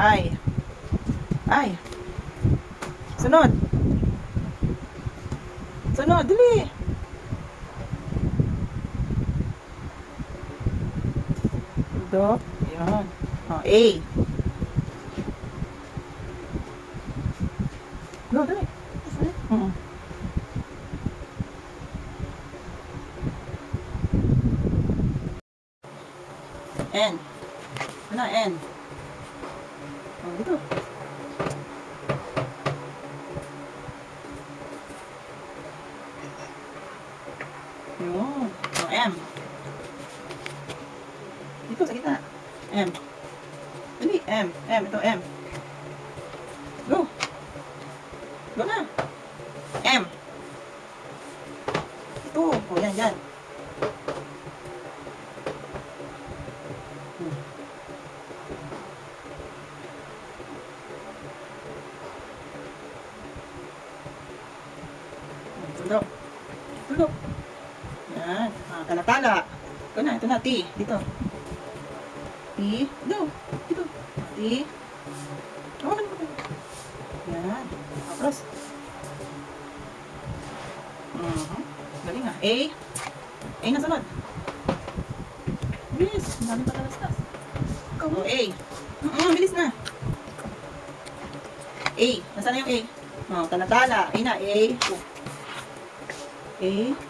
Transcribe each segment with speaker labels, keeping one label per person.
Speaker 1: Ay. Ay. Sunod. Sunod, dali. Do. Yan. Oh, A. Go, dali. Mm. N. Ano, N? Oh, dito. Yun. Oh, M. Dito, sa gitna. M. Dali, M. M. Ito, M. Go. Go na. M. Ito. O, yan, yan. Tala-tala. Ito na, ito na, T. Dito. T. Dito. Dito. T. Oh, ano ba? Yan. Tapos. Mhm. Galing ah. A. A na sunod. Bilis. Ang dami pa talastas. Oh, A. Mm, bilis na. A. Nasaan na yung A? Oh, tala-tala. A na. A. Oh. A.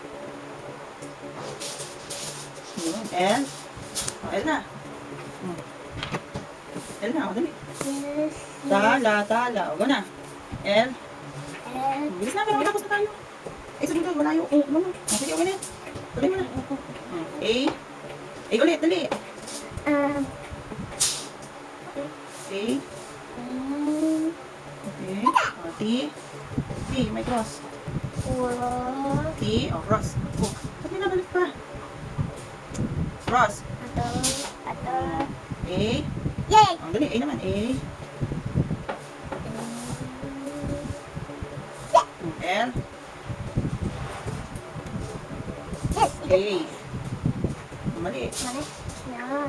Speaker 1: L. Oh, L na. Hmm. L na. O, dali. Tala, tala. O, go na. L. Bilis na, pero matapos na tayo. Eh, sige ka, wala yung, oh, ano, oh, sige, okay na. Tuloy mo na. A. A ulit, dali.
Speaker 2: Um,
Speaker 1: A. Okay. O, T. T, may cross. T, o, cross. Oh, ba't may nabalik pa? Cross.
Speaker 2: Ato, ato.
Speaker 1: A.
Speaker 2: Yay!
Speaker 1: O, dali, A naman. A. Hmm, L.
Speaker 2: Yes!
Speaker 1: A. Mali.
Speaker 2: Mali. Yan.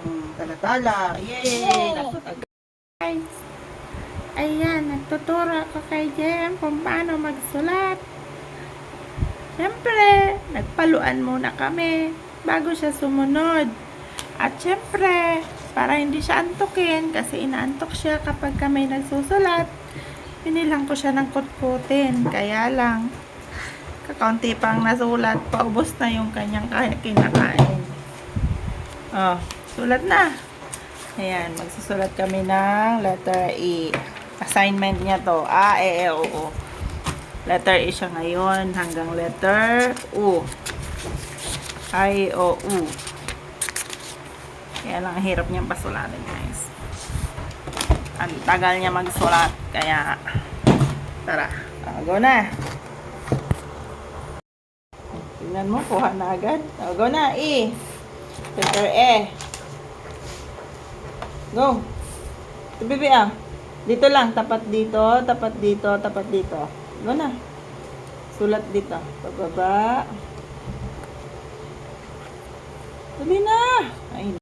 Speaker 1: Hmm, tala-tala. Yay!
Speaker 3: Guys, ayan, nagtuturo ako kay Jem kung paano magsulat. Siyempre, nagpaluan muna kami bago siya sumunod. At siyempre, para hindi siya antukin, kasi inaantok siya kapag kami nagsusulat, pinilang ko siya ng kutkutin. Kaya lang, kakaunti pang nasulat, paubos na yung kanyang kinakain. Oh, sulat na. Ayan, magsusulat kami ng letter E. Assignment niya to. A, E, E, O, O. Letter E siya ngayon hanggang letter U. I, O, U. Kaya lang, ang hirap niyang pasulatin, guys. Ang tagal niya magsulat. Kaya, tara. Ah, go na. Tingnan mo, kuha na agad. Oh, go na, E. Letter E. Go. Bibi ah. Dito lang, tapat dito, tapat dito, tapat dito. Go na. Sulat dito. Pababa. Dali na. Ay.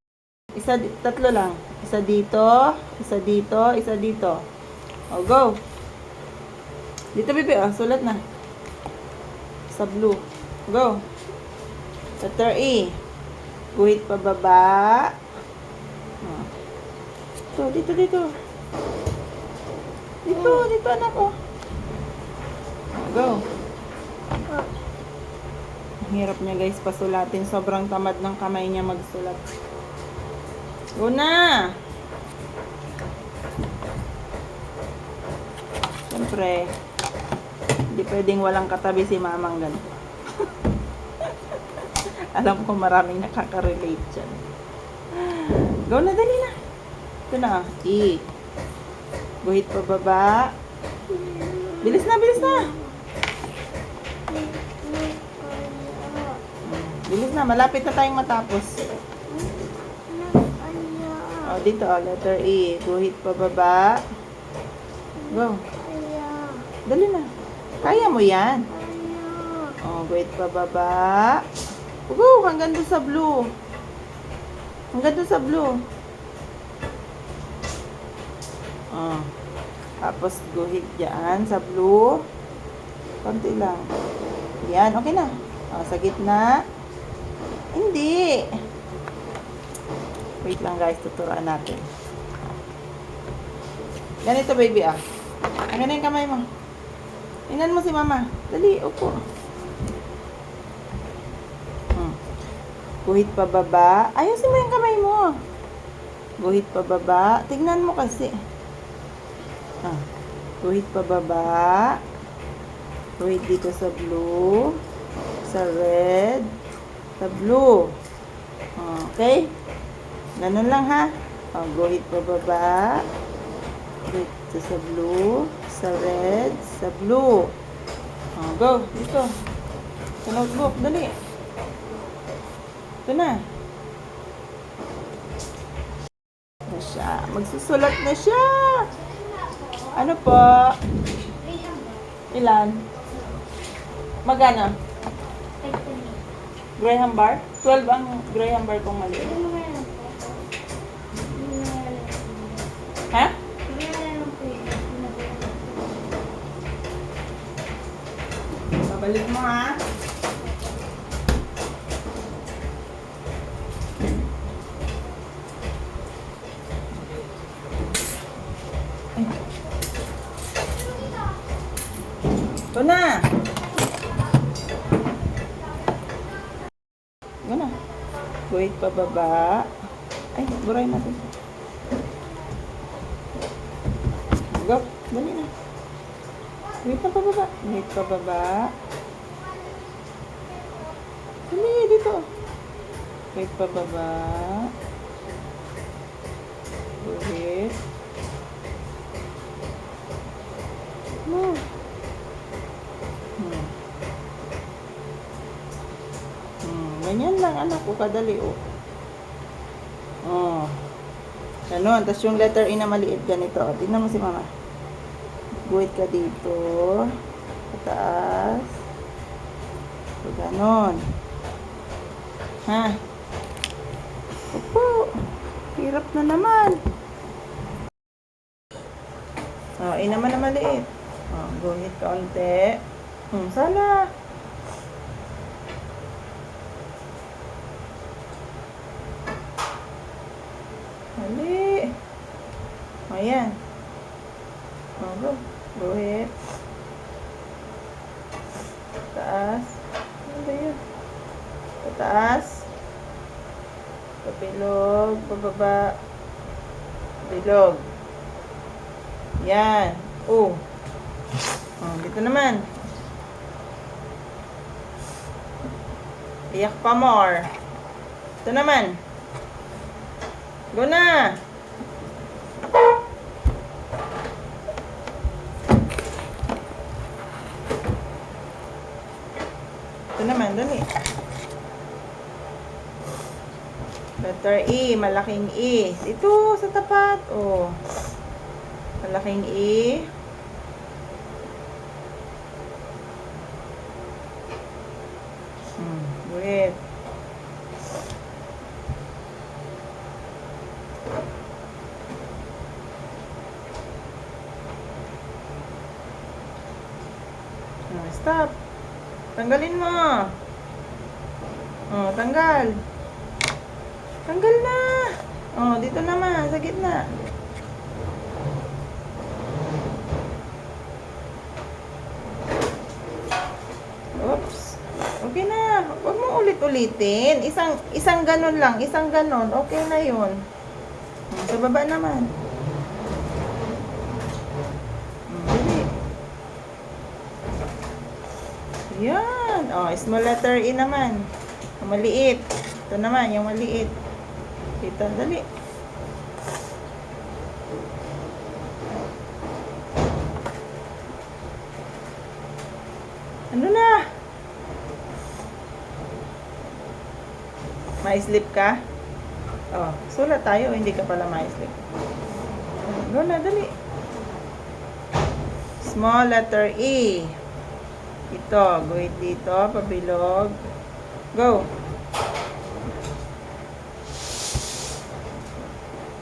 Speaker 3: Isa, tatlo lang. Isa dito, isa dito, isa dito. O, go. Dito, bibi ah. Sulat na. Sa blue. Go. Letter E. Guhit pababa. Oh. Dito, dito, dito. Dito, dito anak ko. Go. Ang hirap niya guys pasulatin. Sobrang tamad ng kamay niya magsulat. Go na! Siyempre, hindi pwedeng walang katabi si mamang ganito. Alam ko maraming nakaka-relate dyan. Go na, dali na. Ito na. E. Guhit pa baba. Bilis na, bilis na. Bilis na, malapit na tayong matapos. O, dito, o, letter E. Guhit pa baba. Go. Dali na. Kaya mo yan. O, guhit pa baba. Go, hanggang doon sa blue. Hanggang doon sa blue. Oh. Tapos guhit dyan sa blue. Konti lang. Yan, okay na. Oh, sa gitna. Hindi. Wait lang guys, tuturuan natin. Ganito baby ah. Ang ganun yung kamay mo. Inan mo si mama. Dali, upo. Hmm. Guhit pa baba. Ayusin mo yung kamay mo. Guhit pa baba. Tignan mo kasi. Ah. Guhit pa baba. Guhit dito sa blue. Sa red. Sa blue. Ah, Okay? Ganun lang ha. Oh, baba. Guhit dito sa blue. Sa red. Sa blue. Oh, go. Dito. Sa notebook. Dali. Ito na. Na siya. Magsusulat na siya. Ano po? Ilan? Magana? Graham bar? 12 ang Graham bar kung mali. Ha? Babalik mo ha. Ay. Ito na. Ito na. Wait pa baba. Ay, buray natin. Go. Dali na. Wait pa baba. Wait pa baba. Dali, dito. Wait pa baba. Wait. No. Hmm. Hmm. Ganyan lang anak ko kadali oh. Oh. Ganon. Tapos yung letter E na maliit ganito. Oh. Tingnan mo si mama. Guhit ka dito. Pataas. So, ganon. Ha? Opo. Hirap na naman. Oh, E naman na maliit. Oh, guhit kaunti. Hmm, sala. Mali. O, yan. O, go. Guhit. Taas. Ano ba yun? Pataas. Pabilog. Pababa. Bilog. Yan. Oh. Oh, dito naman. Iyak pa more. Ito naman. Go na. Ito naman, dali. Letter E, malaking E. Dito, sa tapat. Oh. Malaking E. Hmm, wait. Oh, stop. Tanggalin mo. Oh, tanggal. Tanggal na. Oh, dito naman, sa gitna. Oops. Okay na. Huwag mo ulit-ulitin. Isang isang ganon lang, isang ganon. Okay na 'yon. Hmm, Sa baba naman. Hmm, dali. Yan. Oh, small letter E naman. Maliit. Ito naman, yung maliit. Dito, dali. Ano na? Ma-slip ka? Oh, sulat tayo. Hindi ka pala ma-slip. Go na, dali. Small letter E. Ito, guhit dito, pabilog. Go.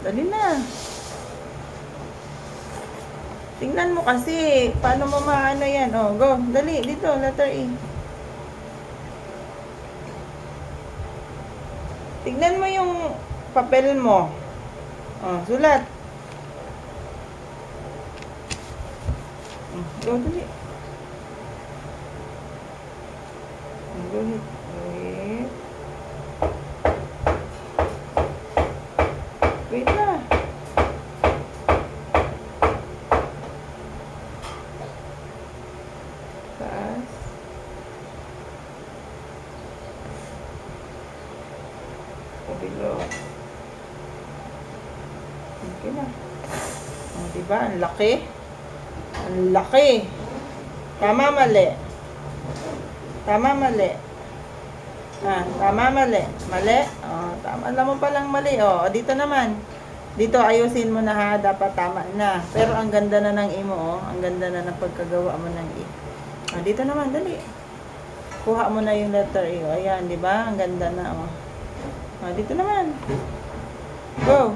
Speaker 3: Dali na. Tingnan mo kasi, paano mo maano yan? Oh, go, dali, dito, letter E. Tignan mo yung papel mo. Oh, sulat. Oh, dali. Ahead. Wait. Wait na. Taas. Kabilo. Okay na. O, diba? Ang laki. Ang laki. Tama, mali. Tama, mali. Ah, tama, mali. Mali? Oh, tama. Alam mo palang mali. Oh, dito naman. Dito, ayusin mo na ha. Dapat tama na. Pero ang ganda na ng imo, oh. Ang ganda na ng pagkagawa mo ng i. Ah, dito naman, dali. Kuha mo na yung letter E. Oh, ayan, di ba? Ang ganda na, oh. Ah, dito naman. Go.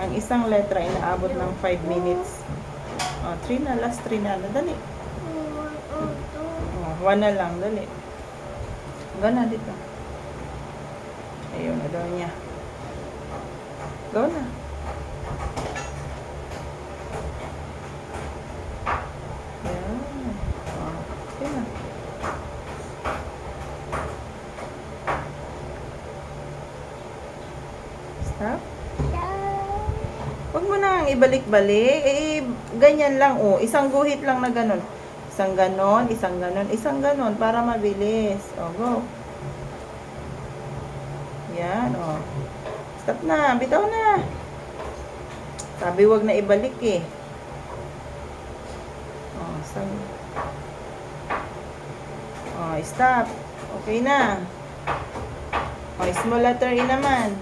Speaker 3: Ang isang letra inaabot ng 5 minutes. Oh, 3 na. Last 3 na. Dali. 1 na lang. Dali. Go na dito. Ayun na daw niya. Go na. Ayan. Okay na. Stop. Huwag mo nang ibalik-balik. Eh, ganyan lang, oh. Isang guhit lang na ganun. Isang ganon, isang ganon, isang ganon para mabilis. O, go. Yan, o. Stop na, bitaw na. Sabi wag na ibalik eh. O, isang... O, stop. Okay na. O, small letter E naman.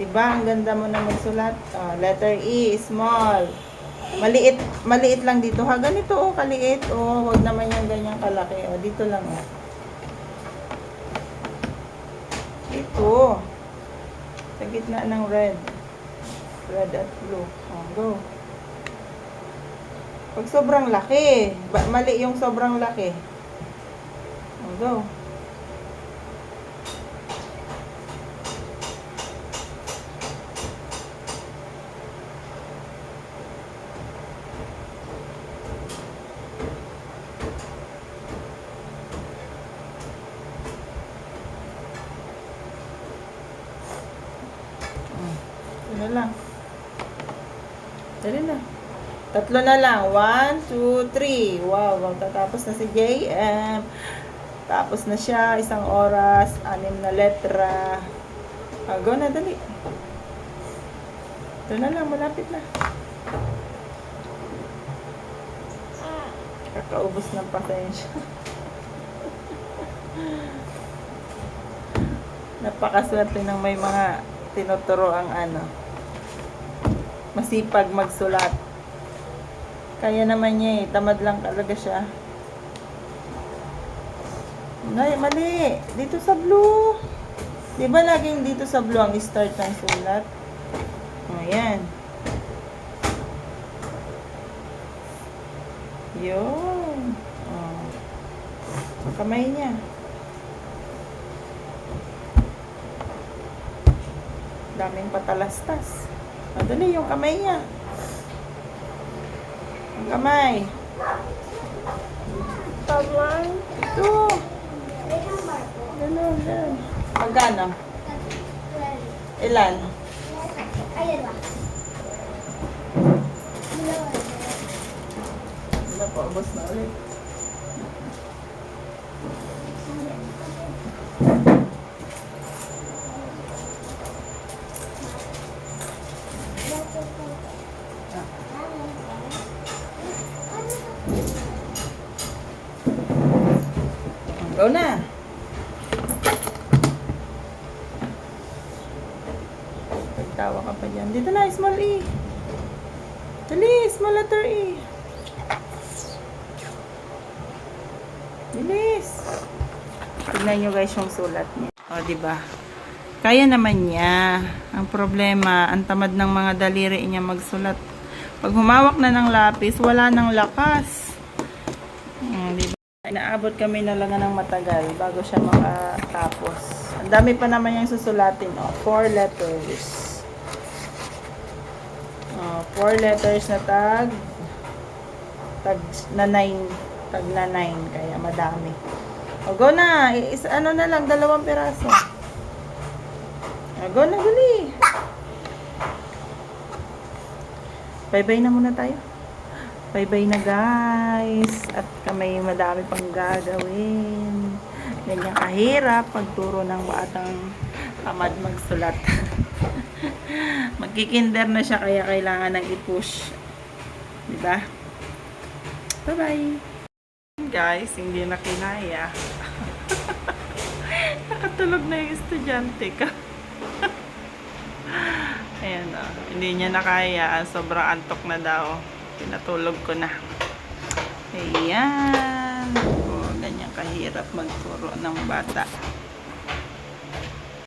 Speaker 3: Di ba? Ang ganda mo na magsulat. Oh, letter E, small. Maliit, maliit lang dito. Ha, ganito oh, kaliit. Oh, wag naman yung ganyang kalaki. Oh, dito lang oh. Dito. Sa gitna ng red. Red at blue. Oh, go. Pag sobrang laki, mali yung sobrang laki. Oh, go. Ano lang. Dali na. Tatlo na lang. One, two, three. Wow, wow. Tatapos na si JM. Tapos na siya. Isang oras. Anim na letra. Ah, go na, dali. Ito na lang. Malapit na. Kakaubos ng pasensya. Napakaswerte ng may mga tinuturo ang ano. Masipag magsulat. Kaya naman niya eh. Tamad lang talaga siya. Nay, mali. Dito sa blue. Di ba laging dito sa blue ang start ng sulat? Ayan. Yun. Oh. Kamay niya. Daming patalastas. Madali yung kamay niya. Kamay.
Speaker 2: Paman.
Speaker 3: Ito. Ganun, ganun. Magkano? Ilan?
Speaker 2: Ayan ba?
Speaker 3: Wala pa, ubos na ulit. Go na. Pagtawa ka pa dyan. Dito na, small E. Dali, small letter E. Bilis. Tignan nyo guys yung sulat niya. O, ba? Kaya naman niya. Ang problema, ang tamad ng mga daliri niya magsulat. Pag humawak na ng lapis, wala nang lakas. Di ba? Inaabot kami na lang ng matagal bago siya makatapos. Ang dami pa naman yung susulatin. Oh, four letters. Oh, four letters na tag. Tag na nine. Tag na nine. Kaya madami. O, go na. Is, ano na lang, dalawang piraso. O, go na, gali. Bye-bye na muna tayo. Bye-bye na guys. At kami madami pang gagawin. Ganyan kahirap pagturo ng batang tamad magsulat. Magkikinder na siya kaya kailangan nang i-push. Diba? Bye-bye. Guys, hindi na kinaya. Nakatulog na yung estudyante ka. Ayan o. Hindi niya nakaya. Sobrang antok na daw. Pinatulog ko na. Ayan. O, ganyan kahirap magturo ng bata.